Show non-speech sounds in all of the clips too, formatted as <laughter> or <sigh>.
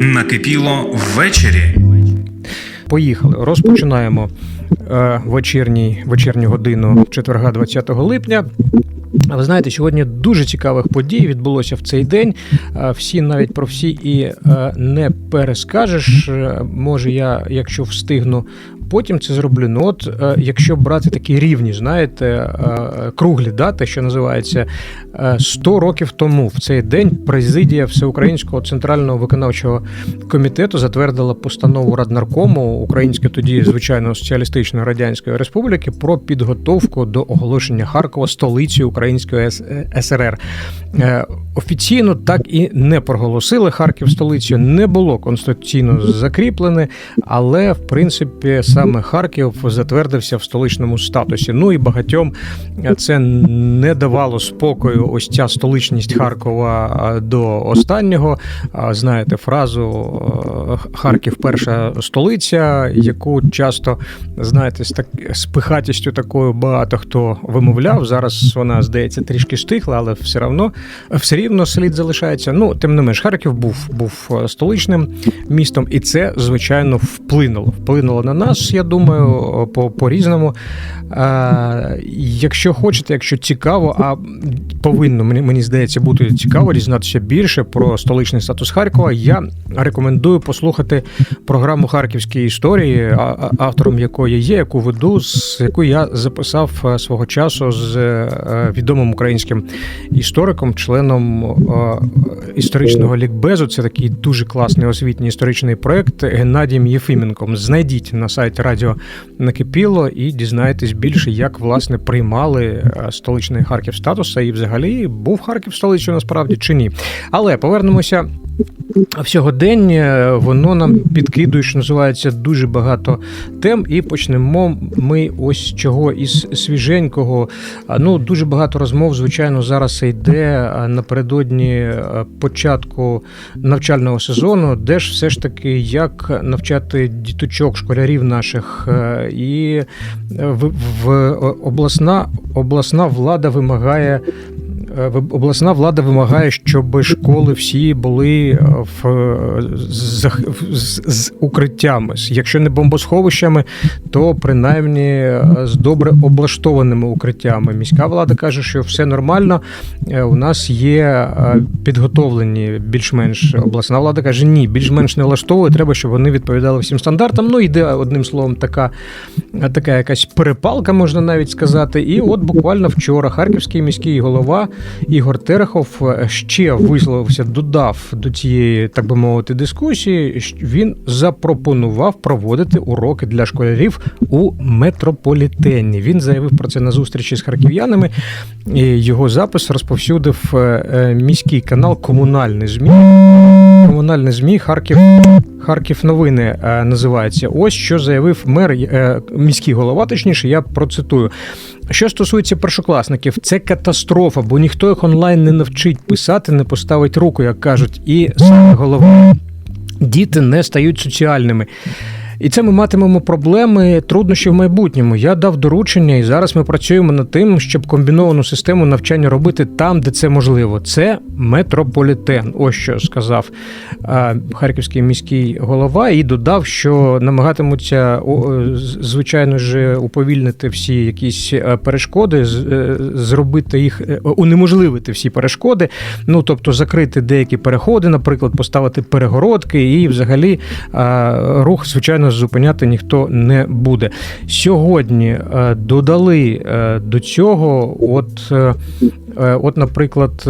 Накипіло ввечері. Поїхали. Розпочинаємо е, вечірній, вечірню годину четверга 20 липня. Ви знаєте, сьогодні дуже цікавих подій відбулося в цей день. Е, Всі навіть про всі і е, не перескажеш. Е, Може, я, якщо встигну, потім це зроблю. Ну, от е, якщо брати такі рівні, знаєте, е, круглі дати, що називається е, 100 років тому, в цей день президія Всеукраїнського центрального виконавчого комітету затвердила постанову Раднаркому української тоді звичайно соціалістичної радянської республіки про підготовку до оголошення Харкова столицею Української е, СРР. Е, Офіційно так і не проголосили Харків столицею, не було конституційно закріплене, але в принципі саме Харків затвердився в столичному статусі. Ну і багатьом це не давало спокою. Ось ця столичність Харкова до останнього. Знаєте фразу е, Харків перша столиця, яку часто знаєте, з так з пихатістю такою багато хто вимовляв. Зараз вона здається трішки стихла, але все одно все рівно слід залишається. Ну тим не менш, Харків був був е, столичним містом, і це звичайно вплинуло. Вплинуло на нас. Я думаю, по, по різному. Е, якщо хочете, якщо цікаво, а повинно мені, мені здається бути цікаво дізнатися більше про столичний статус Харкова. Я рекомендую послухати програму Харківські історії, автором якої є, яку веду, з яку я записав е, свого часу з е, відомим українським істориком, членом історичного лікбезу. Це такий дуже класний освітній історичний проект Геннадієм Єфименком. Знайдіть на сайті Радіо Накипіло і дізнаєтесь більше, як власне приймали е, столичний Харків статуса, і взагалі був Харків столицею насправді чи ні. Але повернемося. В сьогодення воно нам підкидує, що називається дуже багато тем, і почнемо ми ось чого із свіженького. Ну дуже багато розмов, звичайно, зараз йде напередодні початку навчального сезону, де ж все ж таки як навчати діточок, школярів наших, е, і е, в обласна, обласна влада вимагає. Е, в- Обласна влада вимагає, щоб школи всі були е, в, е, з, з, з укриттями. Якщо не бомбосховищами, то принаймні з добре облаштованими укриттями. Міська влада каже, що все нормально. У нас є підготовлені більш-менш. Обласна влада каже, ні, більш-менш не влаштовує. Треба, щоб вони відповідали всім стандартам. Ну, йде одним словом, така, така якась перепалка, можна навіть сказати. І от буквально вчора харківський міський голова Ігор Терехов е, ще висловився, додав до цієї, так би мовити, дискусії. Він запропонував проводити уроки для школярів у метрополітені. Він заявив про це на зустрічі з харків'янами. І його запис розповсюдив е, е, міський канал Комунальний ЗМІ. Комунальне ЗМІ Харків. Харків новини називається. Ось що заявив мер міський голова. Точніше, я процитую. Що стосується першокласників, це катастрофа, бо ніхто їх онлайн не навчить писати, не поставить руку, як кажуть. І саме головне, діти не стають соціальними. І це ми матимемо проблеми, труднощі в майбутньому. Я дав доручення, і зараз ми працюємо над тим, щоб комбіновану систему навчання робити там, де це можливо. Це метрополітен. Ось що сказав харківський міський голова, і додав, що намагатимуться е, звичайно ж уповільнити всі якісь е, перешкоди, е, зробити їх, унеможливити всі перешкоди. Ну тобто закрити деякі переходи, наприклад, поставити перегородки, і взагалі рух, звичайно, зупиняти ніхто не буде. Сьогодні е, додали е, до цього, от, е, от, наприклад,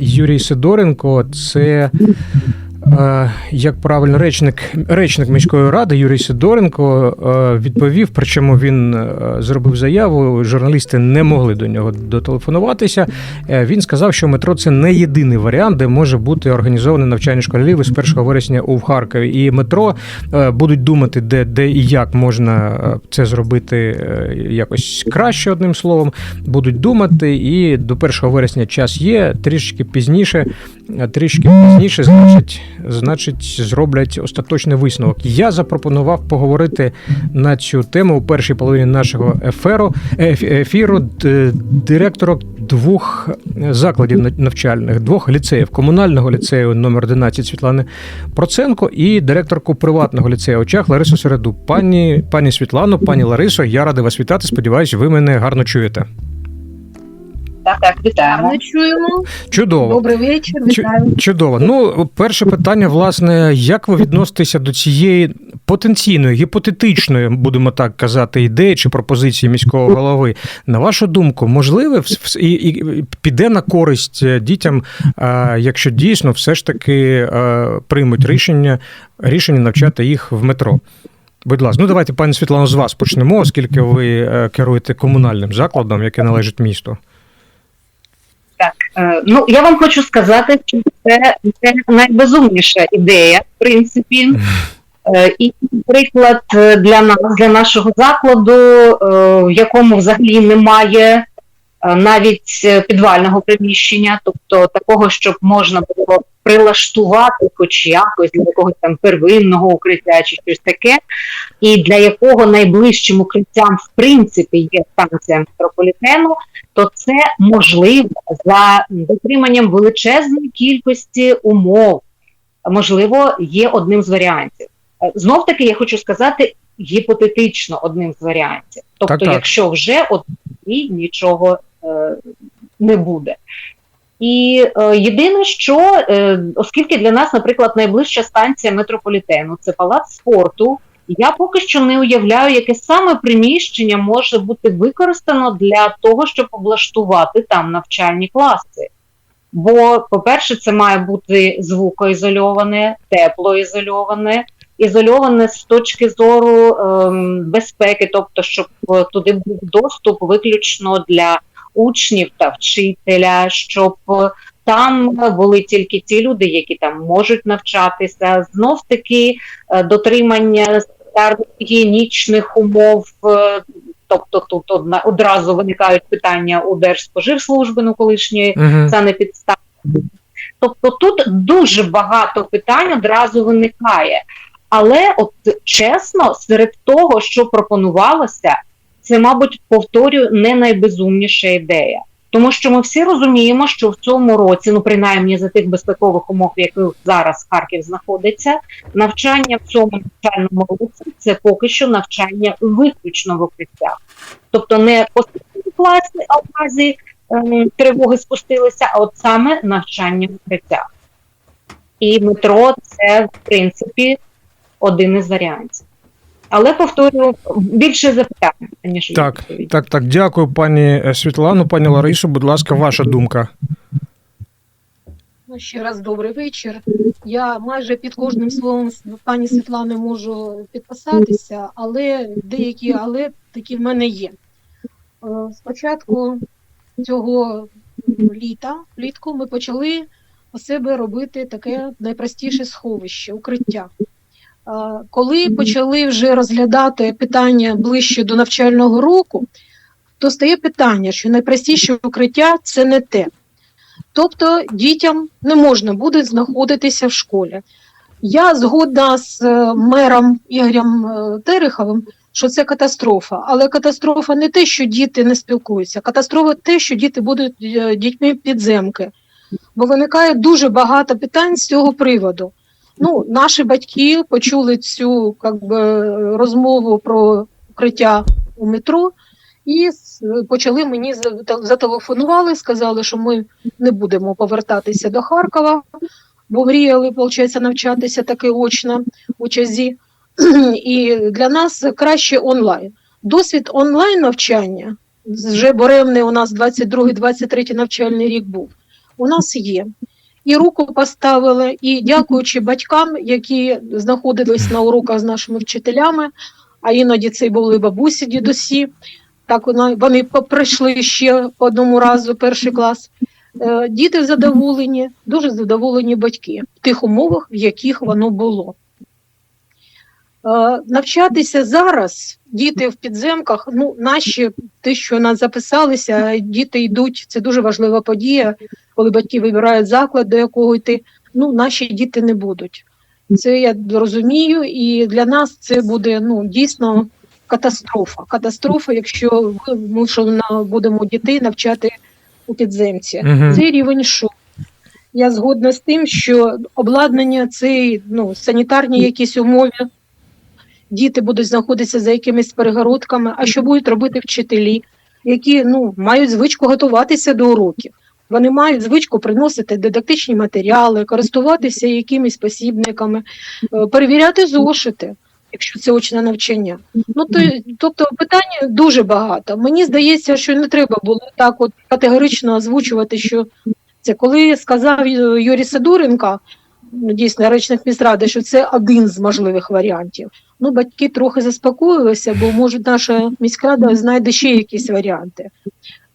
Юрій Сидоренко, це. Е, Як правильно, речник, речник міської ради Юрій Сидоренко е, відповів, причому він е, зробив заяву. Журналісти не могли до нього дотелефонуватися. Він сказав, що метро це не єдиний варіант, де може бути організоване навчання школярів із 1 вересня у Харкові. І метро будуть думати, де, де і як можна це зробити якось краще, одним словом. Будуть думати, і до 1 вересня час є. Трішки пізніше, трішки пізніше, значить, значить, зроблять остаточний висновок. Я запропонував поговорити на цю тему у першій половині нашого еферу, еф- ефіру д- директору двох закладів на- навчальних, двох ліцеїв: комунального ліцею номер 11 Світлани Проценко і директорку приватного ліцею очах Ларису Середу. Пані, пані Світлано, пані Ларисо, я радий вас вітати. Сподіваюсь, ви мене гарно чуєте. Так, так, вітаємо. Ми чуємо. Чудово. Добрий вечір. Вітаю. Чудово. Ну, перше питання, власне, як ви відноситеся до цієї потенційної, гіпотетичної, будемо так казати, ідеї чи пропозиції міського голови? На вашу думку, можливе і, і піде на користь е, дітям, якщо дійсно все ж таки е, приймуть рішення, рішення навчати їх в метро? Будь ласка, ну давайте, пані Світлано, з вас почнемо, оскільки ви е, керуєте комунальним закладом, яке належить місту. Так, е, ну я вам хочу сказати, що це, найбезумніша ідея, в принципі. Е, І приклад для нас, для нашого закладу, е, в якому взагалі немає навіть підвального приміщення, тобто такого, щоб можна було прилаштувати хоч якось для якогось там первинного укриття чи щось таке, і для якого найближчим укриттям в принципі є станція метрополітену, то це можливо за дотриманням величезної кількості умов. Можливо, є одним з варіантів. Е, Знов таки, я хочу сказати, гіпотетично одним з варіантів. Тобто, Так-так. якщо вже от і нічого е, не буде. І е, єдине, що е, оскільки для нас, наприклад, найближча станція метрополітену це палац спорту, я поки що не уявляю, яке саме приміщення може бути використано для того, щоб облаштувати там навчальні класи. Бо, по-перше, це має бути звукоізольоване, теплоізольоване, ізольоване з точки зору ем, безпеки, тобто, щоб е, туди був доступ виключно для учнів та вчителя, щоб е, там були тільки ті люди, які там можуть навчатися. Знов таки е, дотримання гігієнічних умов. е, Тобто тут одна одразу виникають питання у Держспоживслужби, ну колишньої Угу. це не підстава. Тобто тут дуже багато питань одразу виникає. Але, от чесно, серед того, що пропонувалося, це, мабуть, повторюю, не найбезумніша ідея. Тому що ми всі розуміємо, що в цьому році, ну принаймні за тих безпекових умов, в яких зараз Харків знаходиться, навчання в цьому навчальному році це поки що навчання виключно в укриттях. Тобто не постійні класи, а в разі ем, тривоги спустилися, а от саме навчання в укриттях. І метро це, в принципі, один із варіантів. Але повторюю, більше запитань, ніж Так, відповідь. так, так. Дякую, пані е, Світлано. Пані Ларисо, будь ласка, ваша думка. Ну, ще раз добрий вечір. Я майже під кожним словом пані Світлани можу підписатися, але деякі але такі в мене є. Е, Спочатку цього літа, влітку, ми почали у себе робити таке найпростіше сховище, укриття. Коли почали вже розглядати питання ближче до навчального року, то стає питання, що найпростіше укриття це не те. Тобто дітям не можна буде знаходитися в школі. Я згодна з е, мером Ігорем е, Тереховим, що це катастрофа. Але катастрофа не те, що діти не спілкуються, катастрофа те, що діти будуть е, дітьми підземки. Бо виникає дуже багато питань з цього приводу. Ну, наші батьки почули цю как би, розмову про укриття у метро і почали мені зателефонували, сказали, що ми не будемо повертатися до Харкова, бо мріяли, виходить, навчатися таки очно у чазі. <clears throat> І для нас краще онлайн. Досвід онлайн навчання, вже буремний у нас 22-23 навчальний рік був, у нас є. І руку поставили, і дякуючи батькам, які знаходились на уроках з нашими вчителями, а іноді це були бабусі, дідусі. Так вони пройшли ще по одному разу перший клас. Е, Діти задоволені, дуже задоволені батьки в тих умовах, в яких воно було. Е, Навчатися зараз діти в підземках, ну, наші, ті, що нас записалися, діти йдуть, це дуже важлива подія, коли батьки вибирають заклад, до якого йти. Ну, наші діти не будуть. Це я розумію, і для нас це буде ну, дійсно катастрофа. Катастрофа, якщо ми вимушено будемо дітей навчати у підземці. Мгм. Цей рівень шоку. Я згодна з тим, що обладнання це ну, санітарні якісь умови, діти будуть знаходитися за якимись перегородками, а що будуть робити вчителі, які ну, мають звичку готуватися до уроків. Вони мають звичку приносити дидактичні матеріали, користуватися якимись посібниками, е, перевіряти зошити, якщо це очне навчання. Ну то, тобто питань дуже багато. Мені здається, що не треба було так от категорично озвучувати, що це коли сказав Юрій Сидоренко, ну, дійсно речник міськради, що це один з можливих варіантів. Ну, батьки трохи заспокоїлися, бо може наша міськрада знайде ще якісь варіанти.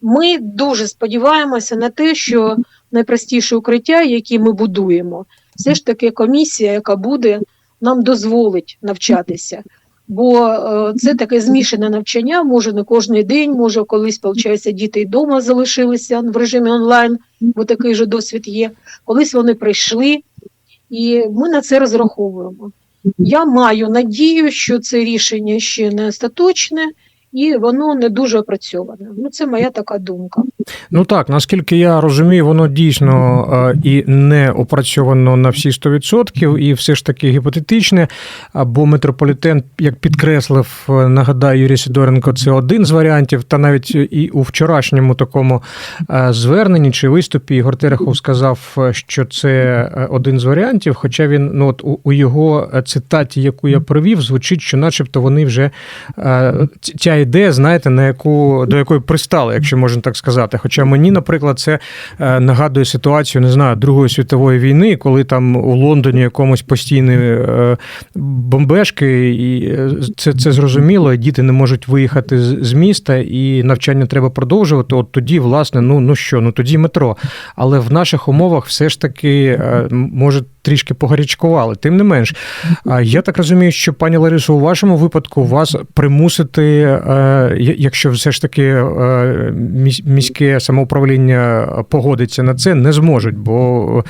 Ми дуже сподіваємося на те, що найпростіше укриття, які ми будуємо, все ж таки комісія, яка буде, нам дозволить навчатися. Бо е, це таке змішане навчання, може не кожен день, може колись, виходить, діти вдома залишилися в режимі онлайн, бо такий же досвід є. Колись вони прийшли, і ми на це розраховуємо. Я маю надію, що це рішення ще не остаточне і воно не дуже опрацьоване. Ну, це моя така думка. Ну так, наскільки я розумію, воно дійсно е, і не опрацьовано на всі 100%, і все ж таки гіпотетичне. Бо метрополітен, як підкреслив, е, нагадаю, Юрій Сидоренко, це один з варіантів. Та навіть і у вчорашньому такому е, зверненні чи виступі Ігор Терехов сказав, що це один з варіантів. Хоча він ну от у, його цитаті, яку я привів, звучить, що, начебто, вони вже ця ідея, знаєте, на яку до якої пристали, якщо можна так сказати. Хоча мені, наприклад, це е, нагадує ситуацію, не знаю, Другої світової війни, коли там у Лондоні якомусь постійні е, бомбежки, і е, це, це зрозуміло, і діти не можуть виїхати з, міста, і навчання треба продовжувати. От тоді, власне, ну, ну що, ну тоді метро. Але в наших умовах все ж таки може трішки погарячкували. Тим не менш, я так розумію, що пані Ларисо, у вашому випадку вас примусити, якщо все ж таки е, міське самоуправління погодиться на це, не зможуть, бо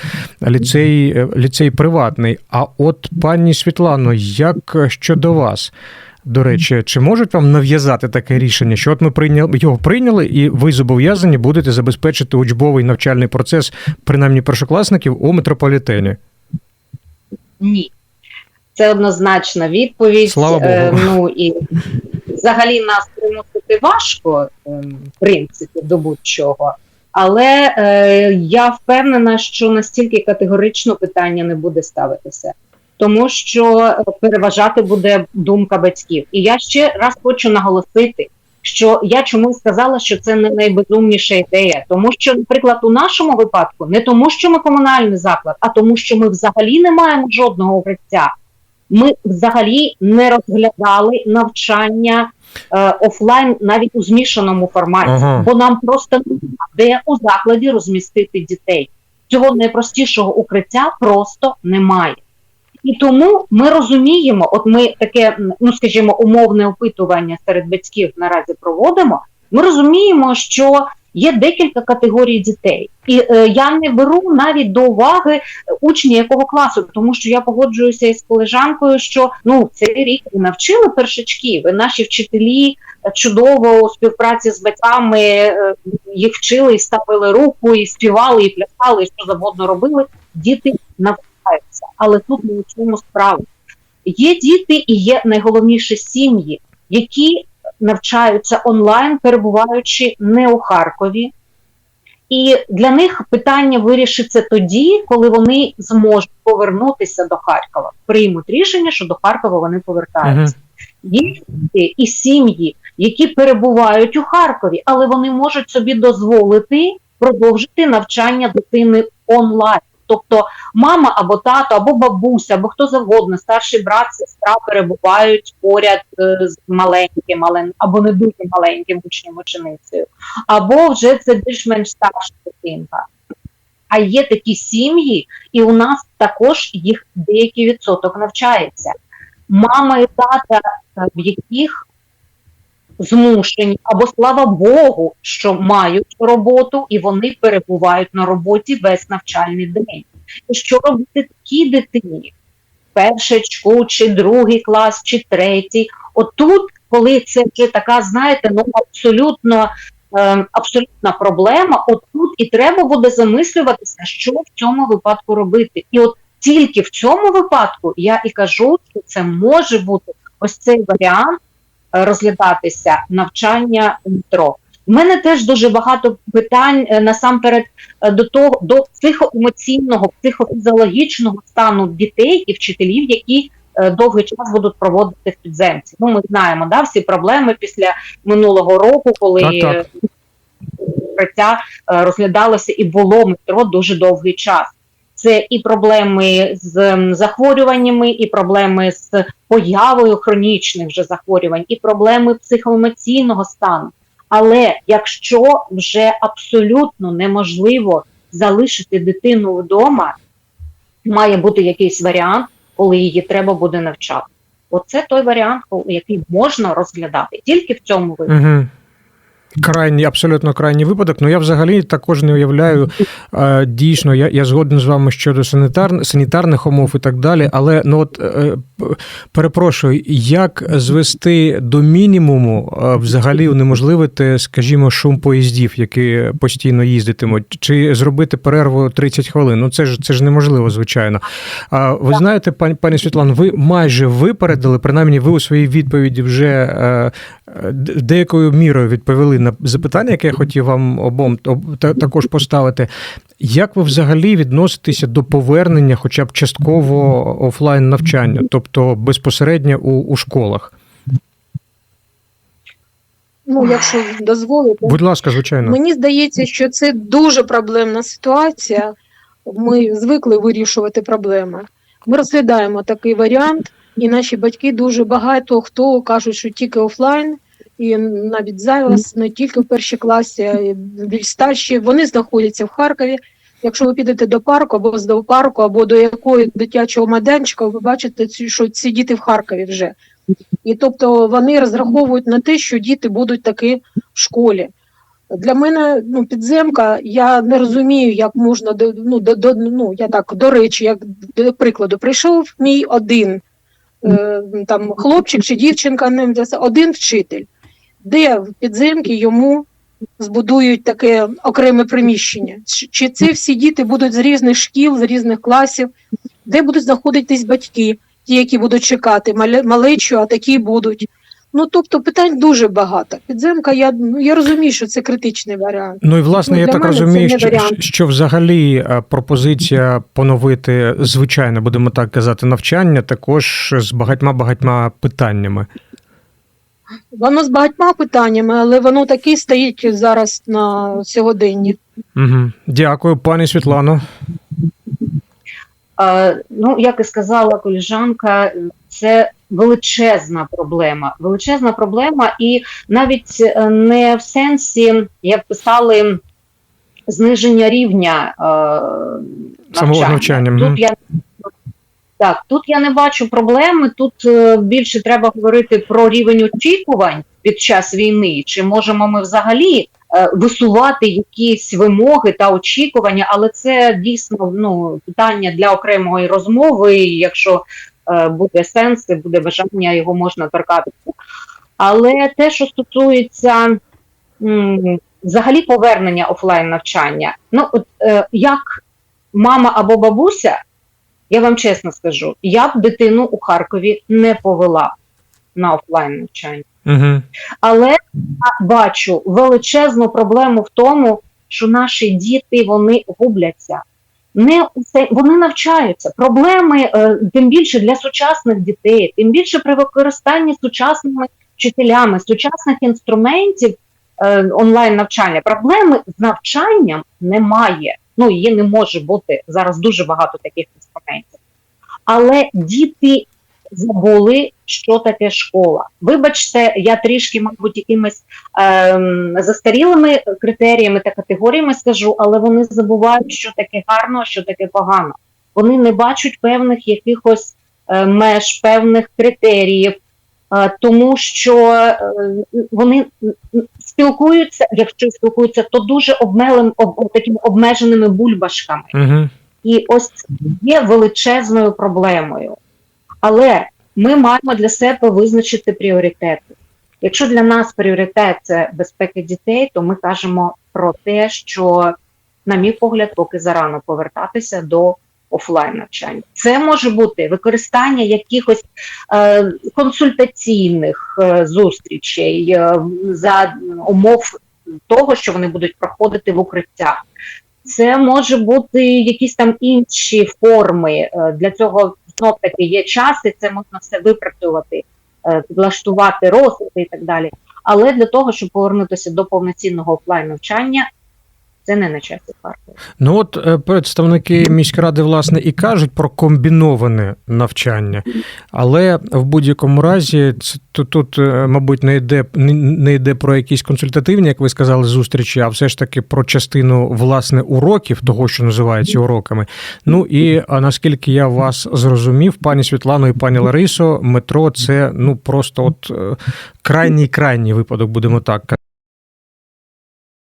ліцей, е, ліцей приватний. А от пані Світлано, як щодо вас? До речі, чи можуть вам нав'язати таке рішення, що от ми прийняли його прийняли, і ви зобов'язані будете забезпечити учбовий навчальний процес, принаймні першокласників, у метрополітені? Ні. Це однозначна відповідь. Слава Е, ну і взагалі нас примусити важко, ем, в принципі, до будь-чого. Але е, я впевнена, що настільки категорично питання не буде ставитися, тому що е, переважати буде думка батьків. І я ще раз хочу наголосити, що я чомусь сказала, що це не найбезумніша ідея, тому що, наприклад, у нашому випадку не тому, що ми комунальний заклад, а тому, що ми взагалі не маємо жодного укриття. Ми взагалі не розглядали навчання е, офлайн навіть у змішаному форматі, Ага. бо нам просто де у закладі розмістити дітей. Цього найпростішого укриття просто немає. І тому ми розуміємо, от ми таке, ну скажімо, умовне опитування серед батьків наразі проводимо. Ми розуміємо, що є декілька категорій дітей, і е, я не беру навіть до уваги учні якого класу, тому що я погоджуюся із колежанкою, що ну цей рік навчили першачків, і наші вчителі чудово у співпраці з батьками е, їх вчили і ставили руку, і співали, і плясали, і що завгодно робили. Діти навчаються, але тут не у чому справа. Є діти і є найголовніше сім'ї, які навчаються онлайн, перебуваючи не у Харкові. І для них питання вирішиться тоді, коли вони зможуть повернутися до Харкова, приймуть рішення, що до Харкова вони повертаються. Є діти і сім'ї, які перебувають у Харкові, але вони можуть собі дозволити продовжити навчання дитини онлайн. Тобто мама або тато, або бабуся, або хто завгодно, старший брат, сестра перебувають поряд е, з маленьким, але або не дуже маленьким учнем ученицею, або вже це більш-менш старша дитинка. А є такі сім'ї, і у нас також їх деякий відсоток навчається. Мама і тата, е, в яких змушені, або слава Богу, що мають роботу, і вони перебувають на роботі весь навчальний день. Що робити такій дитині? Першечку, чи другий клас, чи третій. Отут, коли це вже така, знаєте, ну абсолютно е, абсолютна проблема. От тут і треба буде замислюватися, що в цьому випадку робити. І от тільки в цьому випадку я і кажу, що це може бути ось цей варіант розглядатися навчання у метро. У мене теж дуже багато питань е, насамперед е, до того до психоемоційного, психофізіологічного стану дітей і вчителів, які е, довгий час будуть проводити в підземці. Ну, ми знаємо да, всі проблеми після минулого року, коли Так, так. укриття е, розглядалося і було метро дуже довгий час. Це і проблеми з захворюваннями, і проблеми з появою хронічних вже захворювань, і проблеми психоемоційного стану. Але якщо вже абсолютно неможливо залишити дитину вдома, має бути якийсь варіант, коли її треба буде навчати. Оце той варіант, який можна розглядати тільки в цьому випадку. Крайній, абсолютно крайній випадок. Ну я взагалі також не уявляю е, дійсно, я, я згоден з вами щодо санітар, санітарних умов і так далі. Але ну от е, перепрошую, як звести до мінімуму е, взагалі унеможливити, скажімо, шум поїздів, які постійно їздитимуть, чи зробити перерву 30 хвилин? Ну це ж це ж неможливо, звичайно. А ви знаєте, пані пані Світлано, ви майже випередили, принаймні, ви у своїй відповіді вже е, деякою мірою відповіли на запитання, яке я хотів вам обом та- також поставити. Як ви взагалі відноситеся до повернення, хоча б частково офлайн навчання, тобто безпосередньо у, у школах? Ну, якщо дозволите. Будь ласка, звичайно. Мені здається, що це дуже проблемна ситуація. Ми звикли вирішувати проблеми. Ми розглядаємо такий варіант, і наші батьки дуже багато хто кажуть, що тільки офлайн, і навіть зараз не тільки в першій класі, а більш старші. Вони знаходяться в Харкові. Якщо ви підете до парку або з парку, або до якої дитячого майданчика, ви бачите, що ці діти в Харкові вже. І тобто вони розраховують на те, що діти будуть таки в школі. Для мене ну, підземка, я не розумію, як можна ну, до, до, ну, я так, до речі, як до прикладу, прийшов мій один е, там хлопчик чи дівчинка, один вчитель, де в підземці йому збудують таке окреме приміщення. Чи- це всі діти будуть з різних шкіл, з різних класів, де будуть знаходитись батьки, ті, які будуть чекати, мале- малечу, а такі будуть. Ну тобто питань дуже багато. Підземка, я, ну, я розумію, що це критичний варіант. Ну і власне, Ну, я так розумію, що, варіант. що взагалі е, пропозиція поновити звичайно, будемо так казати, навчання також з багатьма багатьма питаннями. Воно з багатьма питаннями, але воно таки стоїть зараз на сьогоденні. Угу. Дякую, пані Світлано. Е, ну, як і сказала коліжанка, це величезна проблема. Величезна проблема, і навіть е, не в сенсі, як писали, зниження рівня е, навчання. Тут я так, тут я не бачу проблеми. Тут е, більше треба говорити про рівень очікувань під час війни. Чи можемо ми взагалі е, висувати якісь вимоги та очікування, але це дійсно ну, питання для окремої розмови. і Якщо е, буде сенс, і буде бажання, його можна торкатися. Але те, що стосується взагалі повернення офлайн навчання, ну от як мама або бабуся, я вам чесно скажу, я б дитину у Харкові не повела на офлайн навчання. Угу. Але я бачу величезну проблему в тому, що наші діти вони губляться. Не усе вони навчаються. Проблеми е, тим більше для сучасних дітей, тим більше при використанні сучасними вчителями, сучасних інструментів е, онлайн навчання. Проблеми з навчанням немає. Ну її не може бути зараз. Дуже багато таких інструментів. Але діти забули, що таке школа. Вибачте, я трішки, мабуть, якимись ем, застарілими критеріями та категоріями скажу, але вони забувають, що таке гарно, що таке погано. Вони не бачать певних якихось е, меж, певних критеріїв, тому що е, вони спілкуються, якщо спілкуються, то дуже обмелим, об, такими обмеженими бульбашками. Угу. І ось це є величезною проблемою. Але ми маємо для себе визначити пріоритети. Якщо для нас пріоритет це безпека дітей, то ми кажемо про те, що, на мій погляд, поки зарано повертатися до офлайн навчання. Це може бути використання якихось е, консультаційних е, зустрічей е, за умов того, що вони будуть проходити в укриттях. Це може бути якісь там інші форми. Е, Для цього знов таки є час, і це можна все випрацювати, е, підлаштувати і так далі. Але для того, щоб повернутися до повноцінного офлайн навчання, це не на часі Харкова. Ну от е, представники міськради власне і кажуть про комбіноване навчання, але в будь-якому разі тут, тут е, мабуть, не йде не- не йде про якісь консультативні, як ви сказали, зустрічі, а все ж таки про частину власне уроків, того, що називається уроками. Ну і наскільки я вас зрозумів, пані Світлано і пані Ларисо, метро це ну просто от е, крайній крайній випадок, будемо так казати.